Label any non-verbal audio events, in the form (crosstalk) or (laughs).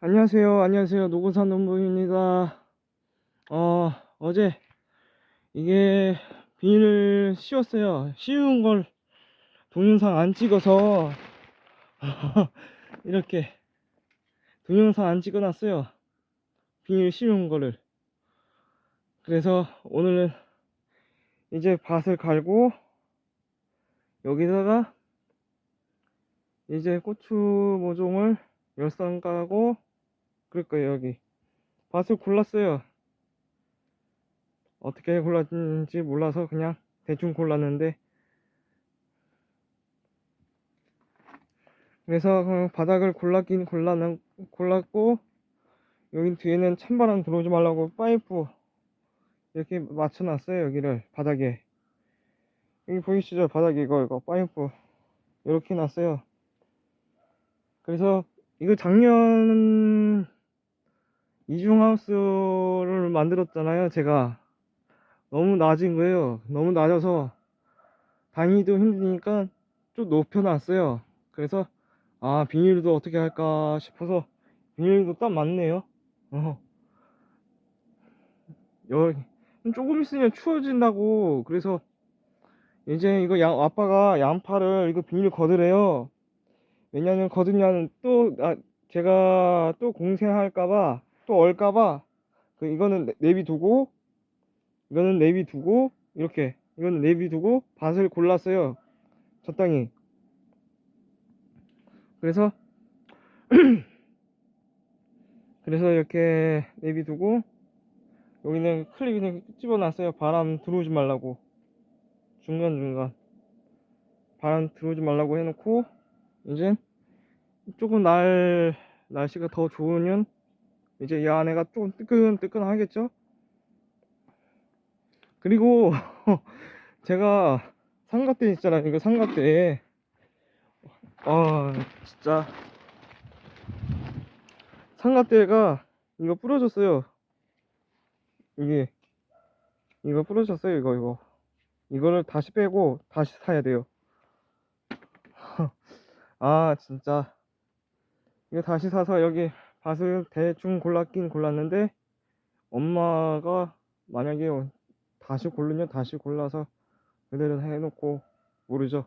안녕하세요. 안녕하세요. 노고산 농부입니다. 어, 어제 이게 비닐을 씌웠어요. 씌운 걸 동영상 안 찍어서 (laughs) 이렇게 동영상 안 찍어 놨어요. 비닐 씌운 거를. 그래서 오늘은 이제 밭을 갈고 여기다가 이제 고추 모종을 열상 까고 거예요 여기. 밭을 골랐어요. 어떻게 골랐는지 몰라서 그냥 대충 골랐는데. 그래서 그 바닥을 골랐긴 골랐는 골랐고 여기 뒤에는 찬바람 들어오지 말라고 파이프 이렇게 맞춰 놨어요 여기를. 바닥에. 여기 보이시죠? 바닥에 이거 이거 파이프. 이렇게 놨어요. 그래서 이거 작년 이중하우스를 만들었잖아요 제가. 너무 낮은 거예요. 너무 낮아서 다니기도 힘드니까 좀 높여놨어요. 그래서 아 비닐도 어떻게 할까 싶어서 비닐도 딱 맞네요. 어. 여, 조금 있으면 추워진다고 그래서 이제 이거 양, 아빠가 양파를 이거 비닐 걷으래요. 왜냐면 거두면 또 아, 제가 또 공생할까봐 또 얼까봐 그 이거는 내- 내비두고 이거는 내비두고 이렇게 이거는 내비두고 밭을 골랐어요. 적당히 그래서 (clears throat) 그래서 이렇게 내비두고 여기는 클립 그냥 집어놨어요. 바람 들어오지 말라고. 중간중간. 바람 들어오지 말라고 해놓고 이제 조금 날 날씨가 더 좋으면 이제 이 안에가 조금 뜨끈뜨끈하겠죠? 그리고 (laughs) 제가 삼각대 있잖아요. 이거 삼각대. 아 진짜 삼각대가 이거 부러졌어요. 이게 이거 부러졌어요. 이거 이거 이거를 다시 빼고 다시 사야 돼요. (laughs) 아 진짜 이거 다시 사서 여기 밭을 대충 골랐긴 골랐는데 엄마가 만약에 다시 고르면 다시 골라서 그대로 해놓고 모르죠